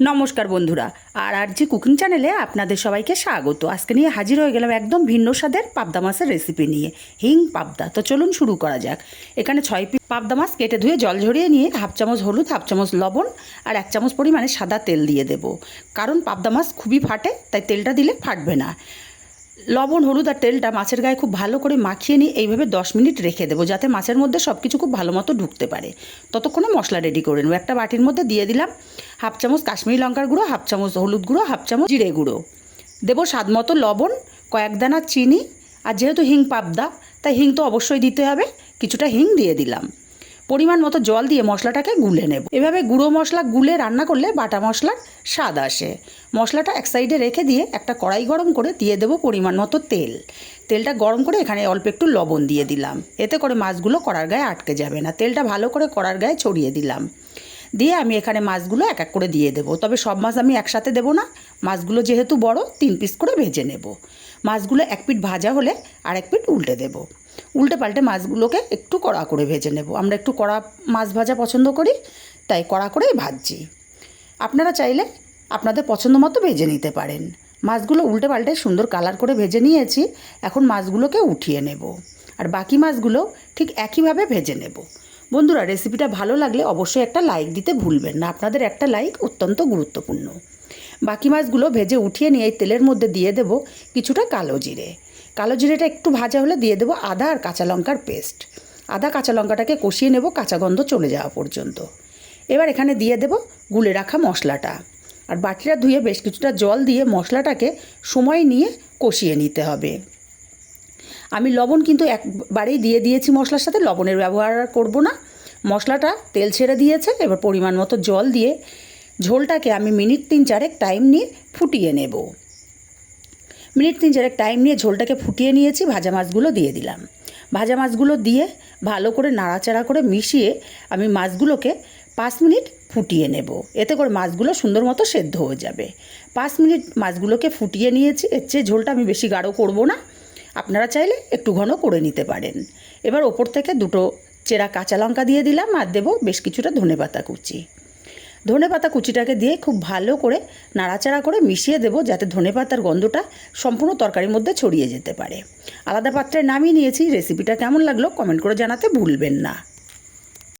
নমস্কার বন্ধুরা, আর আর জি কুকিং চ্যানেলে আপনাদের সবাইকে স্বাগত। আজকে নিয়ে হাজির হয়ে গেলাম একদম ভিন্ন স্বাদের পাবদা মাছের রেসিপি নিয়ে, হিং পাবদা। তো চলুন শুরু করা যাক। এখানে ছয় পিস পাবদা মাছ কেটে ধুয়ে জল ঝরিয়ে নিয়ে হাফ চামচ হলুদ, হাফ চামচ লবণ আর এক চামচ পরিমাণে সাদা তেল দিয়ে দেব। কারণ পাবদা মাছ খুবই ফাটে, তাই তেলটা দিলে ফাটবে না। লবণ, হলুদ আর তেলটা মাছের গায়ে খুব ভালো করে মাখিয়ে নিয়ে এইভাবে দশ মিনিট রেখে দেবো, যাতে মাছের মধ্যে সব কিছু খুব ভালো মতো ঢুকতে পারে। ততক্ষণে মশলা রেডি করে নেব। একটা বাটির মধ্যে দিয়ে দিলাম হাফ চামচ কাশ্মীরি লঙ্কার গুঁড়ো, হাফ চামচ হলুদ গুঁড়ো, হাফ চামচ জিরে গুঁড়ো। দেবো স্বাদ মতো লবণ, কয়েক দানা চিনি আর যেহেতু হিং পাবদা, তাই হিং তো অবশ্যই দিতে হবে। কিছুটা হিং দিয়ে দিলাম। পরিমাণ মতো জল দিয়ে মশলাটাকে গুলে নেব। এভাবে গুঁড়ো মশলা গুলে রান্না করলে বাটা মশলার স্বাদ আসে। মশলাটা এক সাইডে রেখে দিয়ে একটা কড়াই গরম করে দিয়ে দেবো পরিমাণ মতো তেল। তেলটা গরম করে এখানে অল্প একটু লবণ দিয়ে দিলাম। এতে করে মাছগুলো কড়ার গায়ে আটকে যাবে না। তেলটা ভালো করে কড়ার গায়ে ছড়িয়ে দিলাম। দিয়ে আমি এখানে মাছগুলো এক এক করে দিয়ে দেবো। তবে সব মাছ আমি একসাথে দেবো না। মাছগুলো যেহেতু বড়, তিন পিস করে ভেজে নেব। মাছগুলো এক পিঠ ভাজা হলে আর এক পিঠ উল্টে দেবো। উল্টে পাল্টে মাছগুলোকে একটু কড়া করে ভেজে নেব। আমরা একটু কড়া মাছ ভাজা পছন্দ করি, তাই কড়া করেই ভাজছি। আপনারা চাইলে আপনাদের পছন্দ মতো ভেজে নিতে পারেন। মাছগুলো উল্টে পাল্টে সুন্দর কালার করে ভেজে নিয়েছি। এখন মাছগুলোকে উঠিয়ে নেব। আর বাকি মাছগুলো ঠিক একইভাবে ভেজে নেব। বন্ধুরা রেসিপিটা ভালো লাগলে অবশ্যই একটা লাইক দিতে ভুলবেন না। আপনাদের একটা লাইক অত্যন্ত গুরুত্বপূর্ণ। বাকি মাছগুলো ভেজে উঠিয়ে নিয়ে এই তেলের মধ্যে দিয়ে দেব কিছুটা কালো জিরে। কালো জিরেটা একটু ভাজা হলে দিয়ে দেবো আদা আর কাঁচা লঙ্কার পেস্ট আদা, কাঁচা লঙ্কাটাকে কষিয়ে নেব, কাঁচা গন্ধ চলে যাওয়া পর্যন্ত। এবার এখানে দিয়ে দেব গুলে রাখা মশলাটা। আর বাটিটা ধুয়ে বেশ কিছুটা জল দিয়ে মশলাটাকে সময় নিয়ে কষিয়ে নিতে হবে। আমি লবণ কিন্তু একবারেই দিয়ে দিয়েছি মশলার সাথে, লবণের ব্যবহার আর করব না। মশলাটা তেল ছেড়ে দিয়েছে, এবার পরিমাণ মতো জল দিয়ে ঝোলটাকে আমি মিনিট তিন চারেক টাইম নিয়ে ফুটিয়ে নেব। মিনিট তিন চারেক টাইম নিয়ে ঝোলটাকে ফুটিয়ে নিয়েছি, ভাজা মাছগুলো দিয়ে দিলাম। ভাজা মাছগুলো দিয়ে ভালো করে নাড়াচাড়া করে মিশিয়ে আমি মাছগুলোকে পাঁচ মিনিট ফুটিয়ে নেব। এতে করে মাছগুলো সুন্দর মতো সেদ্ধ হয়ে যাবে। পাঁচ মিনিট মাছগুলোকে ফুটিয়ে নিয়েছি, এর চেয়ে ঝোলটা আমি বেশি গাঢ় করব না। আপনারা চাইলে একটু ঘন করে নিতে পারেন। এবার ওপর থেকে দুটো চেরা কাঁচা লঙ্কা দিয়ে দিলাম আর দেবো বেশ কিছুটা ধনে পাতা কুচি। ধনে পাতা কুচিটাকে দিয়ে খুব ভালো করে নাড়াচাড়া করে মিশিয়ে দেবো যাতে ধনে পাতার গন্ধটা সম্পূর্ণ তরকারির মধ্যে ছড়িয়ে যেতে পারে। আলাদা পাত্রে নামিয়ে নিয়েছি। রেসিপিটা কেমন লাগল কমেন্ট করে জানাতে ভুলবেন না।